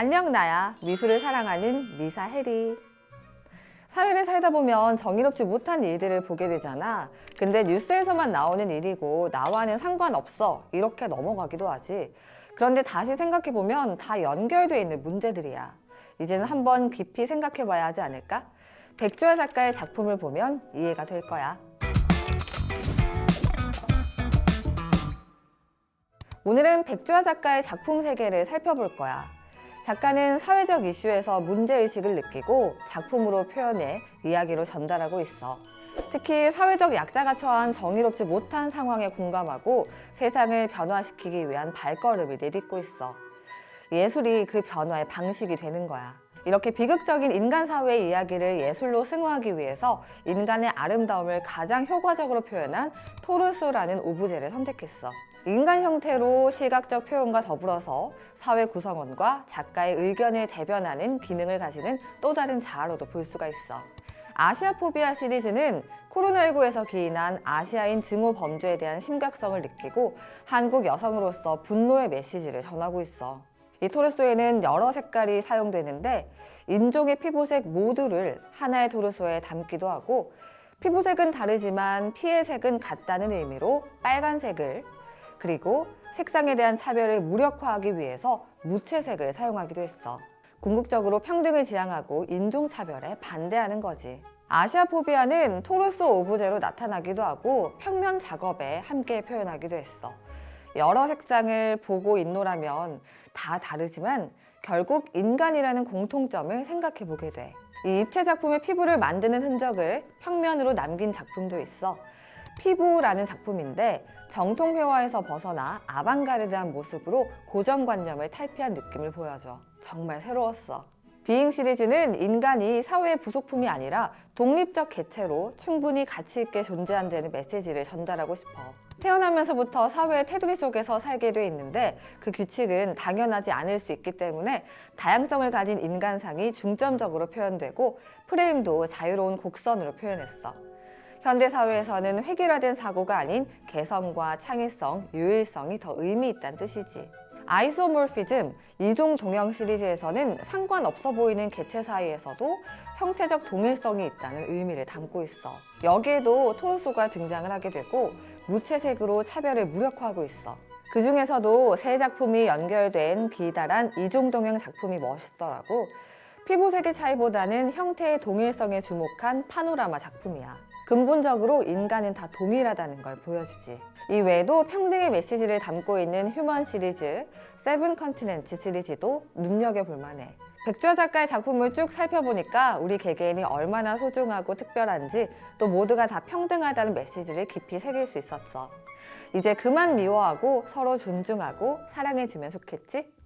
안녕 나야. 미술을 사랑하는 미사 해리. 사회를 살다 보면 정의롭지 못한 일들을 보게 되잖아. 근데 뉴스에서만 나오는 일이고 나와는 상관없어. 이렇게 넘어가기도 하지. 그런데 다시 생각해보면 다 연결돼 있는 문제들이야. 이제는 한번 깊이 생각해봐야 하지 않을까? 백조야 작가의 작품을 보면 이해가 될 거야. 오늘은 백조야 작가의 작품 세계를 살펴볼 거야. 작가는 사회적 이슈에서 문제의식을 느끼고 작품으로 표현해 이야기로 전달하고 있어. 특히 사회적 약자가 처한 정의롭지 못한 상황에 공감하고 세상을 변화시키기 위한 발걸음을 내딛고 있어. 예술이 그 변화의 방식이 되는 거야. 이렇게 비극적인 인간 사회의 이야기를 예술로 승화하기 위해서 인간의 아름다움을 가장 효과적으로 표현한 토르소라는 오브제를 선택했어. 인간 형태로 시각적 표현과 더불어서 사회 구성원과 작가의 의견을 대변하는 기능을 가지는 또 다른 자아로도 볼 수가 있어. 아시아포비아 시리즈는 코로나19에서 기인한 아시아인 증오 범죄에 대한 심각성을 느끼고 한국 여성으로서 분노의 메시지를 전하고 있어. 이 토르소에는 여러 색깔이 사용되는데 인종의 피부색 모두를 하나의 토르소에 담기도 하고 피부색은 다르지만 피의 색은 같다는 의미로 빨간색을 그리고 색상에 대한 차별을 무력화하기 위해서 무채색을 사용하기도 했어. 궁극적으로 평등을 지향하고 인종차별에 반대하는 거지. 아시아포비아는 토르소 오브제로 나타나기도 하고 평면 작업에 함께 표현하기도 했어. 여러 색상을 보고 인노라면 다 다르지만 결국 인간이라는 공통점을 생각해 보게 돼. 이 입체 작품의 피부를 만드는 흔적을 평면으로 남긴 작품도 있어. 피부라는 작품인데 정통 회화에서 벗어나 아방가르드한 모습으로 고정관념을 탈피한 느낌을 보여줘. 정말 새로웠어. 비잉 시리즈는 인간이 사회의 부속품이 아니라 독립적 개체로 충분히 가치 있게 존재한다는 메시지를 전달하고 싶어. 태어나면서부터 사회의 테두리 속에서 살게 돼 있는데 그 규칙은 당연하지 않을 수 있기 때문에 다양성을 가진 인간상이 중점적으로 표현되고 프레임도 자유로운 곡선으로 표현했어. 현대 사회에서는 획일화된 사고가 아닌 개성과 창의성, 유일성이 더 의미 있다는 뜻이지. 아이소모피즘, 이종 동형 시리즈에서는 상관없어 보이는 개체 사이에서도 형태적 동일성이 있다는 의미를 담고 있어. 여기에도 토르소가 등장을 하게 되고 무채색으로 차별을 무력화하고 있어. 그 중에서도 세 작품이 연결된 기다란 이종 동형 작품이 멋있더라고. 피부색의 차이보다는 형태의 동일성에 주목한 파노라마 작품이야. 근본적으로 인간은 다 동일하다는 걸 보여주지. 이 외에도 평등의 메시지를 담고 있는 휴먼 시리즈, 세븐 컨티넨츠 시리즈도 눈여겨볼 만해. 백조 작가의 작품을 쭉 살펴보니까 우리 개개인이 얼마나 소중하고 특별한지 또 모두가 다 평등하다는 메시지를 깊이 새길 수 있었어. 이제 그만 미워하고 서로 존중하고 사랑해주면 좋겠지?